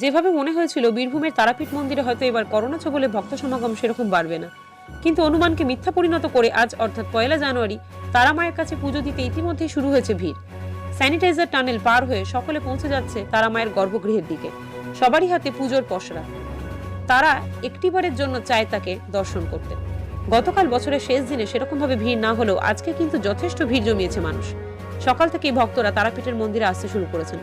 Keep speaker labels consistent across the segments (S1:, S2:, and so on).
S1: যেভাবে মনে হয়েছিল বীরভূমের তারাপীঠ মন্দিরে হয়তো এবার করোনা বলে ভক্ত সমাগম সেরকম বাড়বে না। কিন্তু অনুমানকে মিথ্যা পরিণত করে আজ, অর্থাৎ পয়লা জানুয়ারি তারা মায়ের কাছে পুজো দিতে ইতিমধ্যেই শুরু হয়েছে ভিড়। স্যানিটাইজার টানেল পার হয়ে সকলে পৌঁছে যাচ্ছে তারা মায়ের গর্ভগৃহের দিকে। সবারই হাতে পুজোর পসরা। তারা একটিবারের জন্য চায় তাকে দর্শন করতে। গতকাল বছরের শেষ দিনে সেরকমভাবে ভিড় না হলেও আজকে কিন্তু যথেষ্ট ভিড় জমিয়েছে মানুষ। সকাল থেকেই ভক্তরা তারাপীঠের মন্দিরে আসতে শুরু করেছেন।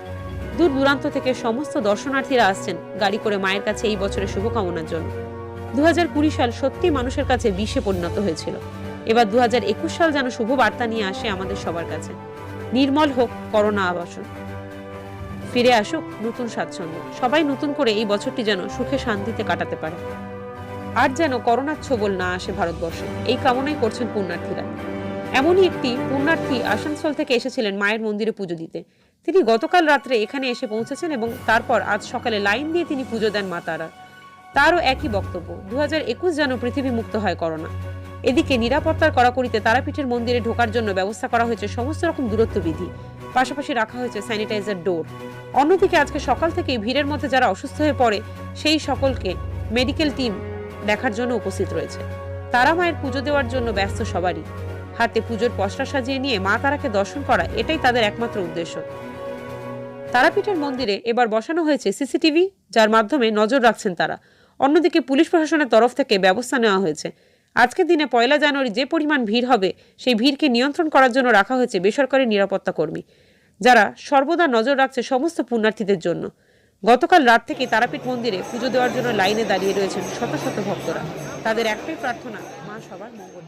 S1: দূর দূরান্ত থেকে সমস্ত দর্শনার্থীরা আসছেন গাড়ি করে মায়ের কাছে এই বছরের শুভকামনার জন্য। দু সাল সত্যি মানুষের কাছে বিষে পরিণত হয়েছিল। এবার দু সাল যেন শুভ বার্তা নিয়ে আসে আমাদের সবার কাছে। নির্মল হোক করোনা আবাসন। ফিরে আসুক নতুন স্বাচ্ছন্দ্য। সবাই নতুন করে এই বছরটি যেন সুখে শান্তিতে কাটাতে পারে। আর যেন করোনার ছোবল না আসে ভারতবর্ষে। এই কামনাই করছেন পুণ্যার্থীরা। এমনই একটি পুণ্যার্থী আসানসোল থেকে এসেছিলেন মায়ের মন্দিরে পুজো দিতে। তিনি গতকাল রাত্রে এখানে এসে পৌঁছেছেন এবং তারপর আজ সকালে লাইন দিয়ে তিনি পুজো দেন মা তারা তারও একই বক্তব্য দু হাজার একুশ যেন পৃথিবী মুক্ত হয় করোনা। এদিকে নিরাপত্তার কড়াকড়িতে তারাপীঠের মন্দিরে ঢোকার জন্য ব্যবস্থা করা হয়েছে সমস্ত রকম দূরত্ব বিধি। পাশাপাশি রাখা হয়েছে স্যানিটাইজার ডোর। অন্যদিকে আজকে সকাল থেকেই ভিড়ের মধ্যে যারা অসুস্থ হয়ে পড়ে, সেই সকলকে মেডিকেল টিম দেখার জন্য উপস্থিত রয়েছে। তারা মায়ের পুজো দেওয়ার জন্য ব্যস্ত সবারই। হাতে পুজোর পসরা সাজিয়ে নিয়ে মা তারাকে দর্শন করা এটাই তাদের একমাত্র উদ্দেশ্য। তারাপীঠের মন্দিরে এবার বসানো হয়েছে সিসিটিভি, যার মাধ্যমে নজর রাখছেন তারা। অন্যদিকে পুলিশ প্রশাসনের তরফ থেকে ব্যবস্থা নেওয়া হয়েছে। আজকের দিনে পয়লা জানুয়ারি যে পরিমাণ ভিড় হবে, সেই ভিড়কে নিয়ন্ত্রণ করার জন্য রাখা হয়েছে বেসরকারি নিরাপত্তা কর্মী, যারা সর্বদা নজর রাখছে সমস্ত পুণ্যার্থীদের জন্য। গতকাল রাত থেকে তারাপীঠ মন্দিরে পুজো দেওয়ার জন্য লাইনে দাঁড়িয়ে রয়েছেন শত শত ভক্তরা। তাদের একটাই প্রার্থনা, মা সবার মঙ্গল